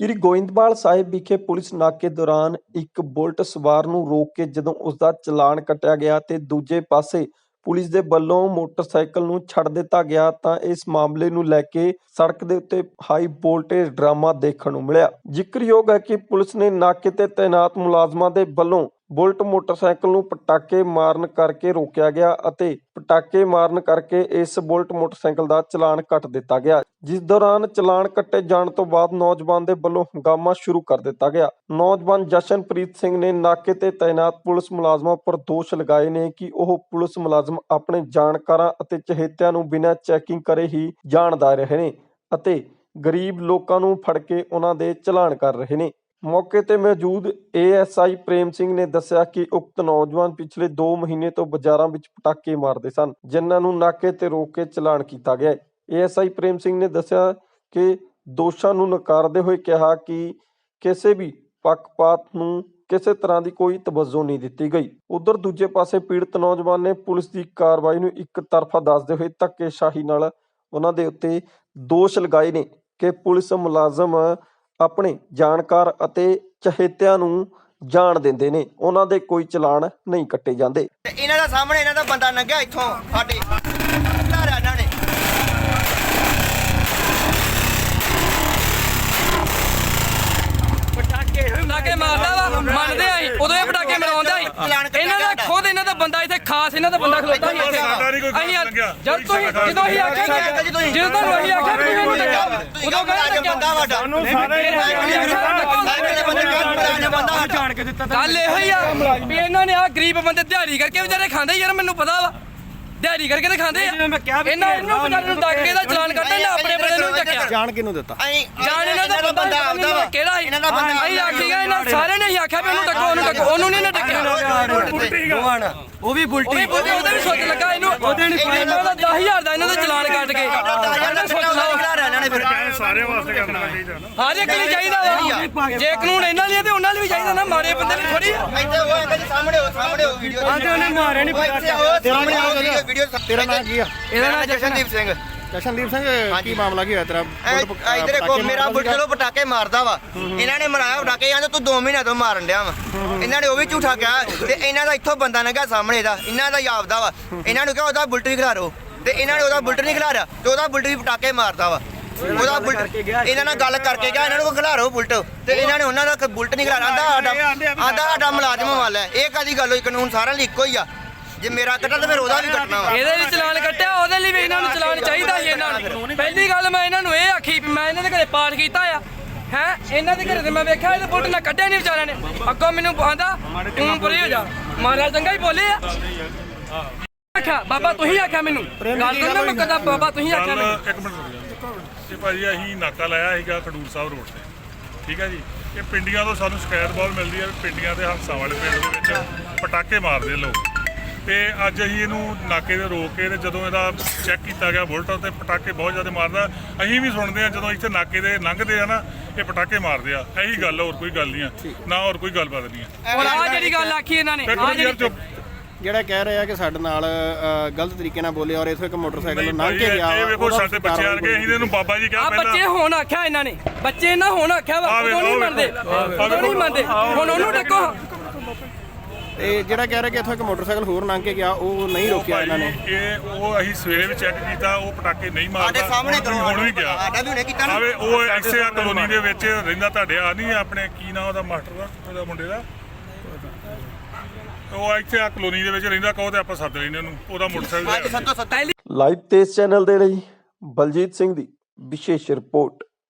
ਸ੍ਰੀ ਗੋਇੰਦਵਾਲ ਸਾਹਿਬ ਵਿਖੇ ਪੁਲਿਸ ਨਾਕੇ ਦੌਰਾਨ ਇੱਕ ਬੁਲਟ ਸਵਾਰ ਨੂੰ ਰੋਕ ਕੇ ਜਦੋਂ ਉਸ ਦਾ ਚਲਾਨ ਕੱਟਿਆ ਗਿਆ ਤੇ ਦੂਜੇ ਪਾਸੇ ਪੁਲਿਸ ਦੇ ਵੱਲੋਂ ਮੋਟਰਸਾਈਕਲ ਨੂੰ ਛੱਡ ਦਿੱਤਾ ਗਿਆ ਤਾਂ ਇਸ ਮਾਮਲੇ ਨੂੰ ਲੈ ਕੇ ਸੜਕ ਦੇ ਉੱਤੇ ਹਾਈ ਵੋਲਟੇਜ ਡਰਾਮਾ ਦੇਖਣ ਨੂੰ ਮਿਲਿਆ। ਜ਼ਿਕਰਯੋਗ ਹੈ ਕਿ ਪੁਲਿਸ ਨੇ ਨਾਕੇ ਤੇ ਤਾਇਨਾਤ ਮੁਲਾਜ਼ਮਾਂ ਦੇ ਵੱਲੋਂ ਬੁਲਟ ਮੋਟਰਸਾਈਕਲ ਨੂੰ ਪਟਾਕੇ ਮਾਰਨ ਕਰਕੇ ਰੋਕਿਆ ਗਿਆ ਅਤੇ ਪਟਾਕੇ ਮਾਰਨ ਕਰਕੇ ਇਸ ਬੁਲਟ ਮੋਟਰਸਾਈਕਲ ਦਾ ਚਲਾਨ ਕੱਟ ਦਿੱਤਾ ਗਿਆ, ਜਿਸ ਦੌਰਾਨ ਚਲਾਨ ਕੱਟੇ ਜਾਣ ਤੋਂ ਬਾਅਦ ਨੌਜਵਾਨ ਦੇ ਵੱਲੋਂ ਹੰਗਾਮਾ ਸ਼ੁਰੂ ਕਰ ਦਿੱਤਾ ਗਿਆ। ਨੌਜਵਾਨ ਜਸ਼ਨਪ੍ਰੀਤ ਸਿੰਘ ਨੇ ਨਾਕੇ ਤੇ ਤਾਇਨਾਤ ਪੁਲਿਸ ਮੁਲਾਜ਼ਮਾਂ ਉੱਪਰ ਦੋਸ਼ ਲਗਾਏ ਨੇ ਕਿ ਉਹ ਪੁਲਿਸ ਮੁਲਾਜ਼ਮ ਆਪਣੇ ਜਾਣਕਾਰਾਂ ਅਤੇ ਚਹੇਤਿਆਂ ਨੂੰ ਬਿਨਾਂ ਚੈਕਿੰਗ ਕਰੇ ਹੀ ਜਾਣਦਾ ਰਹੇ ਨੇ ਅਤੇ ਗਰੀਬ ਲੋਕਾਂ ਨੂੰ ਫੜ ਕੇ ਉਹਨਾਂ ਦੇ ਚਲਾਨ ਕਰ ਰਹੇ ਨੇ। ਮੌਕੇ ਤੇ ਮੌਜੂਦ ਏਐਸਆਈ ਪ੍ਰੇਮ ਸਿੰਘ ਨੇ ਦੱਸਿਆ ਕਿ ਉਕਤ ਨੌਜਵਾਨ ਪਿਛਲੇ 2 ਮਹੀਨੇ ਤੋਂ ਬਾਜ਼ਾਰਾਂ ਵਿੱਚ ਪਟਾਕੇ ਮਾਰਦੇ ਸਨ, ਜਿਨ੍ਹਾਂ ਨੂੰ ਨਾਕੇ ਤੇ ਰੋਕ ਕੇ ਚਲਾਨ ਕੀਤਾ ਗਿਆ ਏਐਸਆਈ ਪ੍ਰੇਮ ਸਿੰਘ ਨੇ ਦੱਸਿਆ ਕਿ ਦੋਸ਼ਾਂ ਨੂੰ ਨਕਾਰਦੇ ਹੋਏ ਕਿਹਾ ਕਿ ਕਿਸੇ ਵੀ ਪੱਖਪਾਤ ਨੂੰ ਕਿਸੇ ਤਰ੍ਹਾਂ ਦੀ ਕੋਈ ਤਵੱਜੋ ਨਹੀਂ ਦਿੱਤੀ ਗਈ। ਉਧਰ ਦੂਜੇ ਪਾਸੇ ਪੀੜਤ ਨੌਜਵਾਨ ਨੇ ਪੁਲਿਸ ਦੀ ਕਾਰਵਾਈ ਨੂੰ ਇੱਕ ਤਰਫਾ ਦੱਸਦੇ ਹੋਏ ਧੱਕੇਸ਼ਾਹੀ ਨਾਲ ਉਹਨਾਂ ਦੇ ਉੱਤੇ ਦੋਸ਼ ਲਗਾਏ ਨੇ ਕਿ ਪੁਲਿਸ ਮੁਲਾਜ਼ਮ ਆਪਣੇ ਜਾਣਕਾਰ ਅਤੇ ਚਹੇਤਿਆਂ ਨੂੰ ਜਾਣ ਦਿੰਦੇ ਨੇ। ਉਹਨਾਂ ਦੇ ਕੋਈ ਚਲਾਨ ਨਹੀਂ ਕੱਟੇ ਜਾਂਦੇ। ਤੇ ਇਹਨਾਂ ਦਾ ਸਾਹਮਣੇ ਇਹਨਾਂ ਦਾ ਬੰਦਾ ਲੰਘਿਆ ਇੱਥੋਂ ਸਾਡੇ ਘਰ ਇਹਨਾਂ ਨੇ। ਪਟਾਕੇ ਮਾਰਦਾ ਵਾ ਮੰਨਦੇ ਆਈ ਉਦੋਂ ਇਹ ਪਟਾਕੇ ਮਰਾਉਂਦਾ ਸੀ। ਇਹਨਾਂ ਦਾ ਖੁਦ ਇਹਨਾਂ ਦਾ ਬੰਦਾ ਇੱਥੇ ਖਾਸ ਇਹਨਾਂ ਦਾ ਬੰਦਾ ਖਲੋਤਾ ਸੀ ਇੱਥੇ। ਸਾਡਾ ਨਹੀਂ ਕੋਈ ਅਸੀਂ ਯਾਰ- ਲੱਗਿਆ। ਜਦ ਤੁਸੀਂ ਜਦੋਂ ਹੀ ਆਖਿਆ ਕਿ- ਜਦੋਂ ਤੁਹਾਨੂੰ ਅਸੀਂ ਆਖਿਆ ਕਿ ਮੈਨੂੰ ਲੱਗਿਆ ਉਦੋਂ ਕਹਿੰਦੇ ਬੰਦਾ ਵਾਡਾ ਸਾਨੂੰ ਸਾਰੇ ਸਾਰੇ ਬੰਦੇ ਕਹਿੰਦੇ ਬੰਦਾ ਜਾਣ ਕੇ ਦਿੱਤਾ ਗੱਲ ਇਹੋ ਹੀ ਆ ਵੀ ਇਹਨਾਂ ਨੇ ਆ ਗਰੀਬ ਬੰਦੇ ਦਿਹਾੜੀ ਕਰਕੇ ਵਿਚਾਰੇ ਖਾਂਦੇ ਯਾਰ ਮੈਨੂੰ ਪਤਾ ਵਾ। ਦਿਹਾੜੀ ਕਰਕੇ ਤੇ ਖਾਂਦੇ ਆ। ਇਹਨਾਂ ਨੂੰ ਵਿਚਾਰੇ ਨੂੰ ਡੱਕ ਕੇ ਦਾ ਚਲਾਨ ਕੱਢਣ ਨੇ ਆਪਣੇ ਬੰਦੇ ਨੂੰ ਚੱਕਿਆ। ਜਾਣ ਕਿਹਨੂੰ ਦਿੱਤਾ? ਅਸੀਂ ਜਾਣ ਇਹਨਾਂ ਦਾ ਬੰਦਾ ਆਪਦਾ ਵਾ। ਕਿਹੜਾ ਇਹਨਾਂ ਦਾ ਬੰਦਾ ਅਸੀਂ ਆਖੀ ਗਏ ਇਹਨਾਂ ਸਾਰਿਆਂ ਨੇ ਹੀ ਆਖਿਆ ਵੀ ਉਹਨੂੰ ਡੱਕੋ ਉਹਨੂੰ ਡੱਕੋ ਉਹਨੂੰ ਨਹੀਂ ਨਾ ਡੱਕਿਆ ਉਹ ਵੀ ਉਹ ਵੀ ਉਹਦੇ ਉਹਦੇ ਵੀ ਸੋਚ ਲੱਗਾ ਇਹਨੂੰ। ਉਹਦੇ ਨਹੀਂ ਪਾਇਆ। ਇਹਨਾਂ ਦਾ 10000 ਦਾ ਇਹਨਾਂ ਦਾ ਚਲਾਨ ਕੱਟ ਕੇ। ਦਾ ਸੋਚ ਲਓ ਇਹਨਾਂ ਨੇ ਫਿਰ। ਸਾਰੇ ਵਾਸਤੇ ਕਰਨਾ ਚਾਹੀਦਾ ਨਾ। ਹਰ ਇੱਕ ਲਈ ਚਾਹੀਦਾ ਵਾ। ਜੇ ਕਾਨੂੰਨ ਇਹਨਾਂ ਲਈ ਹੈ ਤੇ ਉਹਨਾਂ ਲਈ ਵੀ ਚਾਹੀਦਾ ਨਾ ਮਾਰੇ ਬੰਦੇ ਲਈ ਥੋੜੀ ਆ। ਇੱਥੇ ਉਹ ਅੰਕਲ ਜੀ ਸਾਹਮਣੇ ਹੋ ਸਾਹਮਣੇ ਹੋ ਵੀਡੀਓ ਆਂਦੇ ਉਹਨੇ ਮਾਰਿਆ ਨਹੀਂ ਇੱਥੇ ਉਹ ਸਾਹਮਣੇ ਹੋ ਵੀਡੀਓ ਤੇਰਾ ਨਾਂ ਕੀ ਆ? ਇਹਦਾ ਨਾਮ ਜਸ਼ਨਦੀਪ ਸਿੰਘ। ਜਸ਼ਨਦੀਪ ਸਿੰਘ ਕੀ ਮਾਮਲਾ ਕੀ ਹੋਇਆ ਤੇਰਾ? ਇਧਰੇ ਕੋ ਪਟਾਕੇ ਮੇਰਾ ਮਾਰਦਾ ਬੁੱਟ ਚਲੋ ਪਟਾਕੇ ਮਾਰਦਾ ਵਾ। ਇਹਨਾਂ ਨੇ ਮਰਾਇਆ ਪਟਾਕੇ ਜਾਂਦੇ ਤੂੰ 2 ਮਹੀਨੇ ਤੋਂ ਮਾਰਨ ਡਿਆ ਵਾ। ਇਹਨਾਂ ਨੇ ਉਹ ਵੀ ਝੂਠਾ ਕਿਹਾ ਤੇ ਇਹਨਾਂ ਦਾ ਇੱਥੋਂ ਬੰਦਾ ਲੰਘਿਆ ਸਾਹਮਣੇ ਦਾ। ਇਹਨਾਂ ਦਾ ਹੀ ਆਪਦਾ ਵਾ। ਇਹਨਾਂ ਨੂੰ ਕਿਹਾ ਉਹਦਾ ਬੁਲਟ ਵੀ ਖਿਲਾਰੋ। ਤੇ ਇਹਨਾਂ ਨੇ ਉਹਦਾ ਬੁਲਟ ਨਹੀਂ ਖਿਲਾਰਿਆ ਤੇ ਉਹਦਾ ਬੁਲਟ ਵੀ ਪਟਾਕੇ ਮਾਰਦਾ ਵਾ। ਉਹਦਾ ਬੁਲਟ ਇਹਨਾਂ ਨਾਲ ਗੱਲ ਕਰਕੇ ਗਿਆ ਇਹਨਾਂ ਨੂੰ ਖਿਲਾਰੋ ਬੁਲਟ। ਤੇ ਇਹਨਾਂ ਨੇ ਉਹਨਾਂ ਦਾ ਬੁਲਟ ਨਹੀਂ ਖਿਲਾਰਿਆ। ਆਂਦਾ ਸਾਡਾ ਆਂਦਾ ਸਾਡਾ ਮੁਲਾਜ਼ਮ ਵਾਲ ਹੈ। ਇਹ ਕਾਦੀ ਗੱਲ ਹੋਈ? ਕਾਨੂੰਨ ਸਾਰਿਆਂ ਲਈ ਇੱਕੋ ਹੀ ਆ। ਜੇ ਮੇਰਾ ਕੱਟਾ ਤੇ ਫਿਰ ਉਹਦਾ ਵੀ ਕੱਟਣਾ ਵਾ। ਇਹਦੇ ਵੀ ਚਲਾਨ ਕੱਟਿਆ ਉਹਦੇ ਲਈ ਵੀ ਇਹਨਾਂ ਨੂੰ ਚਲਾਨ ਚਾਹੀਦਾ ਸੀ ਇਹਨਾਂ ਨੂੰ। ਪਹਿਲੀ ਗੱਲ ਮੈਂ ਇਹਨਾਂ ਨੂੰ ਇਹ ਆਖੀ ਵੀ ਮੈਂ ਇਹਨਾਂ ਦੇ ਘਰੇ ਪਾਠ ਕੀਤਾ ਆ। ਹੈ? ਇਹਨਾਂ ਦੇ ਘਰੇ ਤੇ ਮੈਂ ਵੇਖਿਆ ਇਹਦੇ ਬੁੱਟ ਨਾ ਕੱਢਿਆ ਨਹੀਂ ਵਿਚਾਰਿਆਂ ਨੇ। ਅੱਗੋਂ ਮੈਨੂੰ ਆਂਦਾ ਤੂੰ ਪਰੇ ਹੋ ਜਾ। ਮਹਾਰਾਜ ਚੰਗਾ ਹੀ ਬੋਲੇ ਆ। ਆਖਿਆ ਬਾਬਾ ਤੁਸੀਂ ਆਖਿਆ ਮੈਨੂੰ। ਗੱਲ ਤੋਂ ਨਾ ਮੈਂ ਕਦਾ ਬਾਬਾ ਤੁਸੀਂ ਆਖਿਆ ਮੈਨੂੰ। ਇੱਕ ਮਿੰਟ ਤੇ ਭਾਜੀ ਅਸੀਂ ਨਾਕਾ ਲਾਇਆ ਸੀਗਾ ਖਡੂਰ ਸਾਹਿਬ ਰੋਡ ਤੇ। ਠੀਕ ਹੈ ਜੀ? ਇਹ ਪਿੰਡੀਆਂ ਤੋਂ ਸਾਨੂੰ ਸ਼ਿਕਾਇਤ ਬਹੁਤ ਮਿਲਦੀ ਹੈ ਵੀ ਪਿੰਡੀਆਂ ਦੇ ਹੰਸਾਂ ਵਾਲੇ ਪਿੰਡ ਦੇ ਵਿੱਚ ਪਟਾਕੇ ਮਾਰਦੇ ਲੋਕ। ਤੇ ਅੱਜ ਅਸੀਂ ਇਹਨੂੰ ਨਾਕੇ ਤੇ ਰੋਕ ਕੇ ਤੇ ਜਦੋਂ ਇਹਦਾ ਚੈੱਕ ਕੀਤਾ ਗਿਆ ਬੁਲਟ ਤੇ ਪਟਾਕੇ ਬਹੁਤ ਜ਼ਿਆਦਾ ਮਾਰਦਾ। ਅਸੀਂ ਵੀ ਸੁਣਦੇ ਆ ਜਦੋਂ ਇੱਥੇ ਨਾਕੇ ਦੇ ਲੰਘਦੇ ਆ ਨਾ ਇਹ ਪਟਾਕੇ ਮਾਰਦੇ ਆ। ਇਹੀ ਗੱਲ ਹੋਰ ਕੋਈ ਗੱਲ ਨਹੀਂ ਆ। ਨਾ ਹੋਰ ਕੋਈ ਗੱਲਬਾਤ ਨਹੀਂ ਆ। ਔਰ ਆ ਜਿਹੜੀ ਗੱਲ ਆਖੀ ਇਹਨਾਂ ਨੇ ਫਿਰ ਆ ਯਾਰ ਜਿਹੜੀ ਚੁੱਪ ਜਿਹੜਾ ਕਹਿ ਰਿਹਾ ਕਿ ਸਾਡੇ ਨਾਲ ਅ, ਗਲਤ ਤਰੀਕੇ ਨਾਲ ਬੋਲੇ ਔਰ ਇਥੋਂ ਇੱਕ ਮੋਟਰਸਾਈਕਲ ਲੰਘ ਕੇ ਗਿਆ ਇਹ ਵੇਖੋ ਉਹਦਾ ਸਾਡੇ ਬੱਚੇ ਆ ਕੇ ਅਸੀਂ ਇਹਨੂੰ ਬਾਬਾ ਜੀ ਕਿਹਾ ਆ ਬੱਚੇ ਪਹਿਲਾਂ ਹੁਣ ਆਖਿਆ ਇਹਨਾਂ ਨੇ। ਬੱਚੇ ਨਾ ਹੁਣ ਆਖਿਆ ਵਾ ਆ ਵੇਖੋ, ਉਦੋਂ ਨਹੀਂ ਮੰਨਦੇ। ਵੇਖੋ, ਉਦੋਂ ਨਹੀਂ। ਮੰਨਦੇ। ਹੁਣ ਉਹਨੂੰ ਡੱਕੋ। ਤੇ ਜਿਹੜਾ ਕਹਿ ਰਿਹਾ ਕਿ ਇਥੋਂ ਇੱਕ ਮੋਟਰਸਾਈਕਲ ਹੋਰ ਲੰਘ ਕੇ ਗਿਆ ਉਹ ਨਹੀਂ ਰੋਕਿਆ ਇਹਨਾਂ ਨੇ। ਭਾਈ, ਇਹ ਉਹ ਅਸੀਂ ਸਵੇਰੇ ਵੀ ਚੈੱਕ ਕੀਤਾ ਉਹ ਪਟਾਕੇ ਨਹੀਂ ਮਾਰਦਾ। ਸਾਡੇ ਸਾਹਮਣੇ ਕਰੋ ਹੁਣ ਵੀ ਗਿਆ। ਸਾਡਾ ਵੀ ਹੁਣੇ ਕੀਤਾ ਨਾ। ਆਵੇ ਉਹ ਐਕਸੇ ਆ ਕਲੋਨੀ ਦੇ ਵਿੱਚ ਰਹਿੰਦਾ ਤੁਹਾਡੇ ਆ ਨਹੀਂ ਆਪਣੇ ਕੀ ਨਾਮ ਉਹਦਾ ਮਾਸਟਰ ਦਾ ਉਹਦਾ ਮੁੰਡੇ ਦਾ? ਉਹ ਇੱਥੇ ਆ ਕਲੋਨੀ ਦੇ ਵਿੱਚ ਰਹਿੰਦਾ ਕਹੋ ਤੇ ਆਪਾਂ ਸੱਦ ਲੈਨੇ ਉਹਨੂੰ ਉਹਦਾ ਮੋਟਰਸਾਈਕਲ ਲਾਈਵ ਤੇਜ਼ ਚੈਨਲ ਦੇ ਲਈ ਬਲਜੀਤ ਸਿੰਘ ਦੀ ਵਿਸ਼ੇਸ਼ ਰਿਪੋਰਟ।